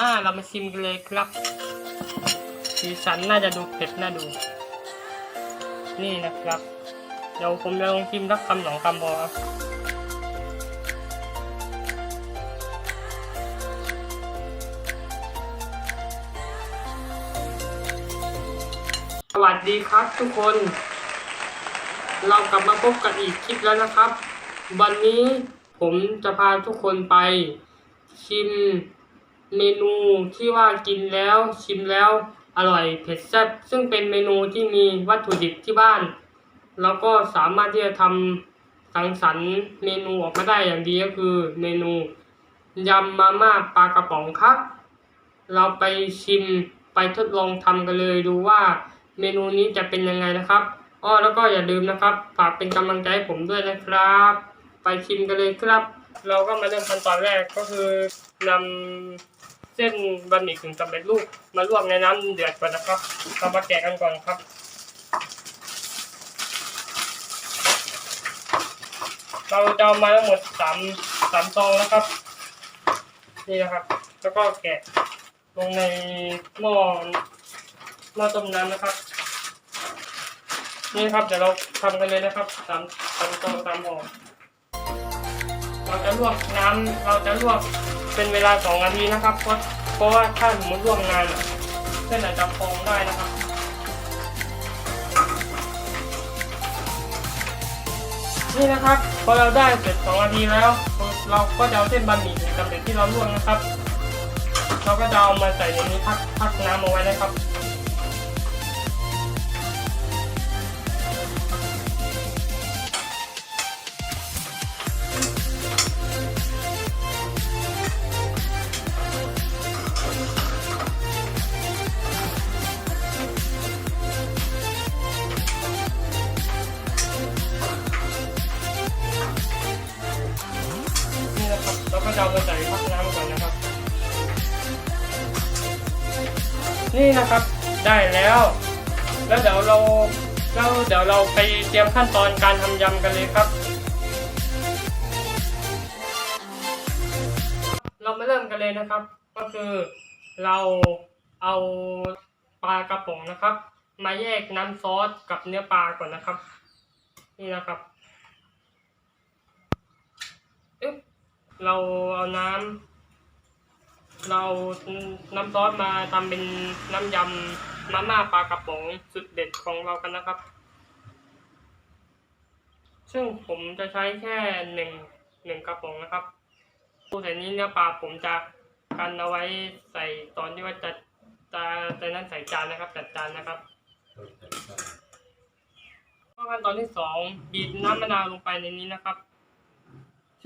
อ่า เรามาชิมกันเลยครับ สีสันน่าจะดูเผ็ดน่าดู นี่นะครับ เดี๋ยวผมจะลองชิมสักคำสองคำพอครับสวัสดีครับทุกคน เรากลับมาพบกันอีกคลิปแล้วนะครับ วันนี้ผมจะพาทุกคนไปชิม เมนูที่ว่ากินแล้วชิมแล้วอร่อยเผ็ดแซ่บซึ่งเป็นเมนูที่มีวัตถุดิบที่บ้าน แล้วก็สามารถที่จะทำสังสรรค์เมนูออกมาได้อย่างดีก็คือเมนูยำมาม่าปลากระป๋องครับ เราไปชิมไปทดลองทำกันเลยดูว่าเมนูนี้จะเป็นยังไงนะครับอ้อแล้วก็อย่าลืมนะครับ ฝากเป็นกำลังใจให้ผมด้วยนะครับ ไปชิมกันเลยครับ เราก็มาเริ่มขั้นตอนแรกก็คือนำเส้นบะหมี่กึ่งสำเร็จรูปมาลวกในน้ำเดือดก่อนนะครับเรามาแกะกันก่อนครับเราจะเอามาทั้งหมดสามสามซองนะครับ นี่นะครับ แล้วก็แกะลงในหม้อหม้อต้มน้ำนะครับ นี่ครับเดี๋ยวเราทำกันเลยนะครับสามสามซองสามห่อ เราจะลวกน้ำเราจะลวกเป็นเวลาสองนาทีนะครับ เพราะเพราะว่าถ้าสมมติลวกนานเส้นอาจจะพองได้นะครับนี่นะครับพอเราได้เสร็จสองนาทีแล้ว เราก็จะเอาเส้นบะหมี่สำเร็จที่เราลวกนะครับ เราก็จะเอามาใส่ในนี้พักพักน้ำเอาไว้นะครับ จะเอามาใส่พักน้ำก่อนนะครับ นี่นะครับได้แล้ว แล้วเดี๋ยวเราแล้วเดี๋ยวเราไปเตรียมขั้นตอนการทำยำกันเลยครับ เรามาเริ่มกันเลยนะครับ ก็คือเราเอาปลากระป๋องนะครับ มาแยกน้ำซอสกับเนื้อปลาก่อนนะครับ นี่นะครับ เราเอาน้ำเราน้ำซอสมาทำเป็นน้ำยำมาม่าปลากระป๋องสุดเด็ดของเรากันนะครับ ซึ่งผมจะใช้แค่หนึ่งหนึ่งกระป๋องนะครับตัวแต่นี้เนื้อปลาผมจะกันเอาไว้ใส่ตอนที่ว่าจะจะจะนั้นใส่จานนะครับจัดจานนะครับขั้นตอนที่สองบีบน้ำมะนาวลงไปในนี้นะครับ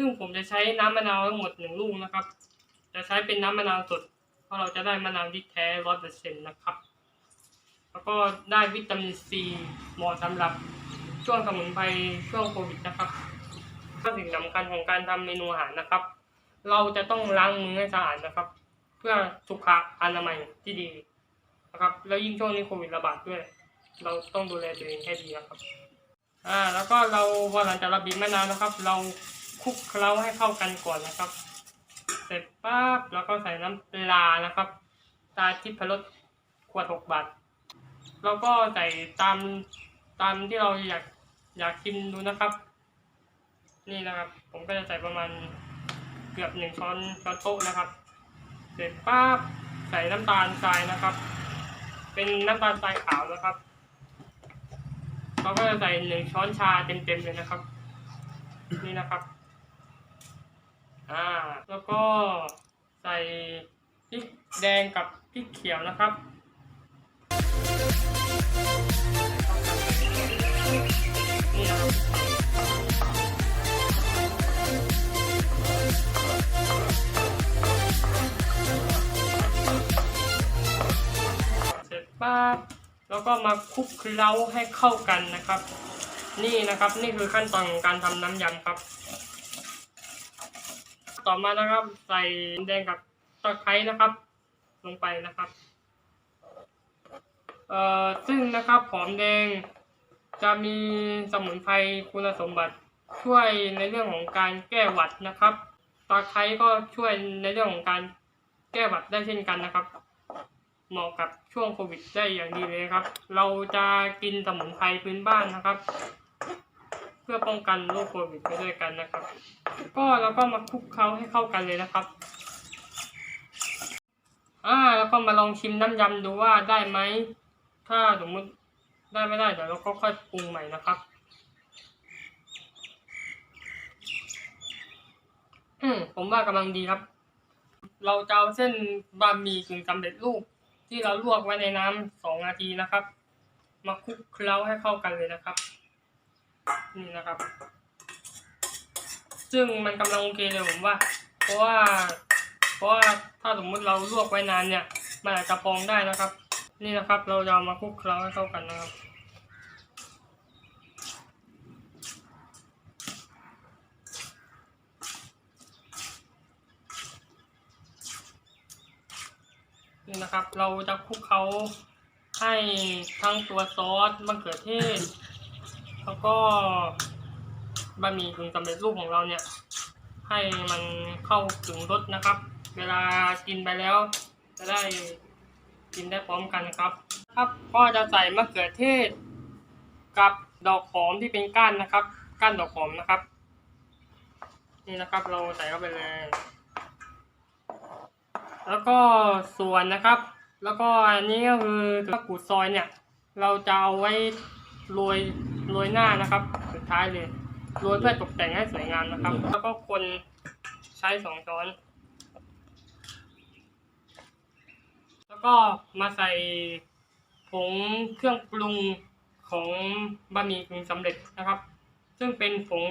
ซึ่งผมจะใช้น้ำมะนาวทั้งหมดหนึ่งลูกนะครับ จะใช้เป็นน้ำมะนาวสด เพราะเราจะได้มะนาวที่แท้ร้อยเปอร์เซ็นต์นะครับ แล้วก็ได้วิตามินซีเหมาะสำหรับช่วงสมุนไพรช่วงโควิดนะครับก็สิ่งสำคัญของการทำเมนูอาหารนะครับ เราจะต้องล้างมือให้สะอาดนะครับ เพื่อสุขอนามัยที่ดีนะครับ แล้วยิ่งช่วงนี้โควิดระบาดด้วย เราต้องดูแลตัวเองให้ดีนะครับ อ่า แล้วก็เราพอหลังจากเราบีบมะนาวนะครับ เรา คลุกเคล้าให้เข้ากันก่อนนะครับ เสร็จปั๊บแล้วก็ใส่น้ำปลานะครับ ตาทิพรสขวดหกบาท แล้วก็ใส่ตามตามที่เราอยากอยากชิมดูนะครับ นี่นะครับ ผมก็จะใส่ประมาณเกือบหนึ่งช้อนช้อนโต๊ะนะครับ เสร็จปั๊บใส่น้ำตาลทรายนะครับ เป็นน้ำตาลทรายขาวนะครับเราก็จะใส่หนึ่งช้อนชาเต็มๆเลยนะครับ นี่นะครับ อ่า แล้วก็ใส่พริกแดงกับพริกเขียวนะครับนี่นะครับเสร็จปั๊บแล้วก็มาคลุกเคล้าให้เข้ากันนะครับ นี่นะครับนี่คือขั้นตอนของการทำน้ำยำครับ ต่อมานะครับ ใส่แดงกับตะไคร้นะครับ ลงไปนะครับเอ่อซึ่งนะครับหอมแดงจะมีสมุนไพรคุณสมบัติช่วยในเรื่องของการแก้หวัดนะครับตะไคร้ก็ช่วยในเรื่องของการแก้หวัดได้เช่นกันนะครับ เหมาะกับช่วงโควิดได้อย่างดีเลยครับ เราจะกินสมุนไพรพื้นบ้านนะครับ เพื่อป้องกันโรคโควิดไปด้วยกันนะครับ ก็เราก็มาคลุกเคล้าให้เข้ากันเลยนะครับ อ่าแล้วก็มาลองชิมน้ำยำดูว่าได้ไหม ถ้าสมมุติได้ไม่ได้เดี๋ยวเราก็ค่อยปรุงใหม่นะครับ อืมผมว่ากำลังดีครับ เราจะเอาเส้นบะหมี่กึ่งสำเร็จรูปที่เราลวกไว้ในน้ำสองนาทีนะครับ มาคลุกเคล้าให้เข้ากันเลยนะครับ นี่นะครับ ซึ่งมันกำลังโอเคเลยผมว่า เพราะว่า เพราะว่าถ้าสมมุติเราลวกไว้นานเนี่ย มันอาจจะพองได้นะครับ นี่นะครับ เราจะามาคลุกเคล้าให้เข้ากันนะครับนี่นะครับ เราจะคลุกเขาให้ทั้งตัวซอสมะเขือเทศ แล้วก็บะหมี่กึ่งสำเร็จรูปของเราเนี่ย ให้มันเข้าถึงรสนะครับ เวลากินไปแล้ว จะได้กินได้พร้อมกันครับ ครับก็จะใส่มะเขือเทศ กับดอกหอมที่เป็นก้านนะครับ ก้านดอกหอมนะครับ นี่นะครับเราใส่เข้าไปเลยแล้วก็ส่วนนะครับ แล้วก็อันนี้ก็คือมะกรูดซอยเนี่ย เราจะเอาไว้โรย โรยหน้านะครับ สุดท้ายเลยโรยเพื่อตกแต่งให้สวยงามนะครับ แล้วก็คนใช้สองช้อน แล้วก็มาใส่ผงเครื่องปรุงของบะหมี่กึ่งสำเร็จนะครับ ซึ่งเป็นผง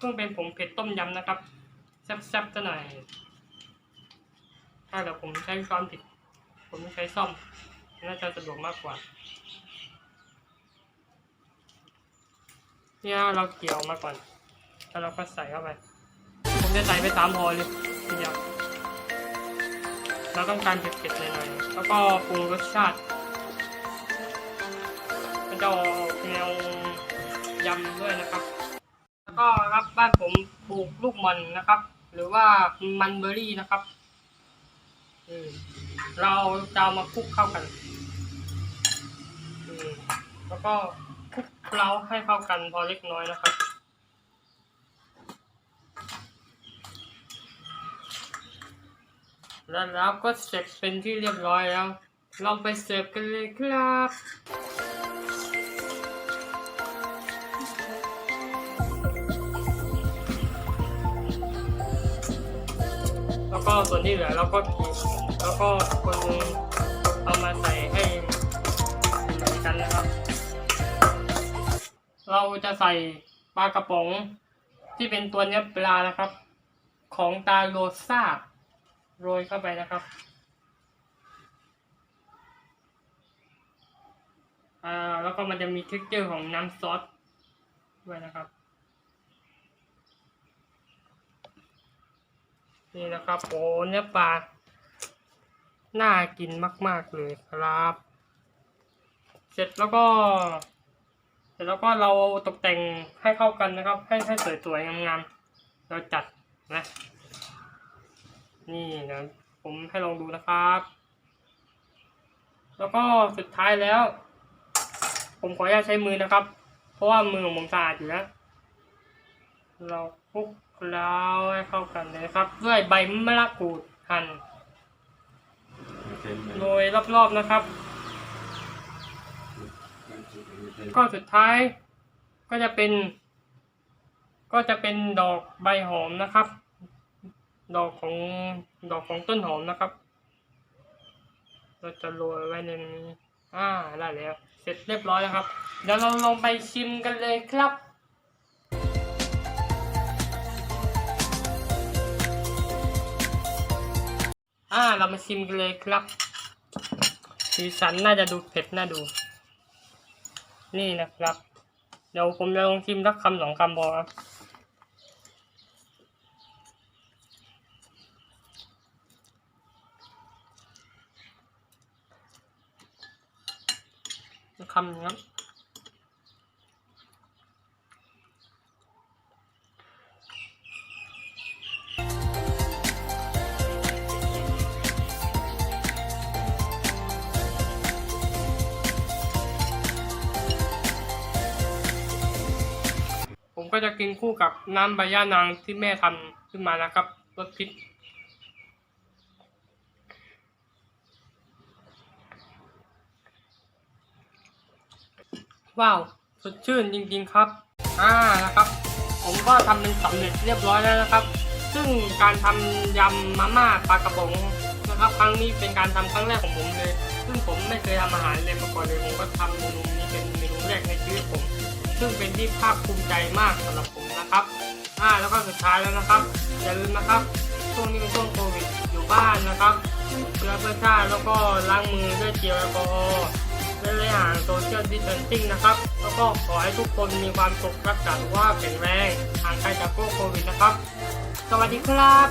ซึ่งเป็นผงเผ็ดต้มยำนะครับแซ่บๆซะหน่อยถ้าเดี๋ยวผมใช้ช้อนผิดผมใช้ซ่อมน่าจะสะดวกมากกว่า เนี่ยเราเกี่ยวมาก่อน แล้วเราก็ใส่เข้าไป ผมจะใส่ไปสามพอเลยทีเดียวเราต้องการเผ็ดๆหน่อยๆแล้วก็ปรุงรสชาติมันจะออกแนวยำด้วยนะครับ แล้วก็ครับบ้านผมปลูกลูกมันนะครับ หรือว่ามันเบอร์รี่นะครับอืมเราจะามาคลุกเข้ากันอืมแล้วก็ เคล้าให้เข้ากันพอเล็กน้อยนะครับ แล้วเราก็เสร็จเป็นที่เรียบร้อยแล้ว เราไปเสิร์ฟกันเลยครับแล้วก็ส่วนที่เหลือเราก็กินแล้วก็คนเอามาใส่ให้กันนะครับ เราจะใส่ปลากระป๋องที่เป็นตัวเนื้อปลานะครับ ของตาโรซ่าโรยเข้าไปนะครับอ่าแล้วก็มันจะมีเท็กเจอร์ของน้ำซอสด้วยนะครับ นี่นะครับโอ้เนื้อปลาน่ากินมาก ๆ เลยครับ เสร็จแล้วก็ สร็จแล้วก็เราตกแต่งให้เข้ากันนะครับ ให้ให้สวยๆงามๆเราจัดนะนี่นะผมให้ลองดูนะครับ แล้วก็สุดท้ายแล้ว ผมขออนุญาตใช้มือนะครับ เพราะว่ามือของผมสะอาดอยู่แล้วเราคลุกเคล้าให้เข้ากันเลยนะครับ ด้วยใบมะละกรูดหั่นโรยรอบๆนะครับ ก็สุดท้าย ก็จะเป็น ก็จะเป็นดอกใบหอมนะครับ ดอกของดอกของต้นหอมนะครับ เราจะโรยไว้ในนี้อ่าได้แล้ว เสร็จเรียบร้อยแล้วครับ เดี๋ยวเราลองไปชิมกันเลยครับอ่าเรามาชิมกันเลยครับสีสันน่าจะดูเผ็ดน่าดู นี่นะครับ เดี๋ยวผมจะลองชิมสักคำสองคำพอครับคำนึ่งครับ ก็จะกินคู่กับน้ำใบย่านางที่แม่ทำขึ้นมานะครับรสพริกว้าว สดชื่นจริงๆครับ อ่านะครับ ผมก็ทำเป็นสำเร็จเรียบร้อยแล้วนะครับ ซึ่งการทำยำมาม่าปลากระป๋องนะครับ ครั้งนี้เป็นการทำครั้งแรกของผมเลย ซึ่งผมไม่เคยทำอาหารเลยมาก่อนเลย ผมก็ทำเมนูนี้เป็นเมนูแรกในชีวิตผม ซึ่งเป็นที่ภาคภูมิใจมากสำหรับผมนะครับอ่าแล้วก็สุดท้ายแล้วนะครับอย่าลืมนะครับช่วงนี้เป็นช่วงโควิดอยู่บ้านนะครับเพื่อเพื่อชาติแล้วก็ล้างมือด้วยเจลแอลกอฮอล์และระยะห่างโซเชียลดิสเทนซิ่งนะครับ แล้วก็ขอให้ทุกคนมีความสุขรักษาสุขภาพแข็งแรงห่างไกลจากโรคโควิดนะครับ สวัสดีครับ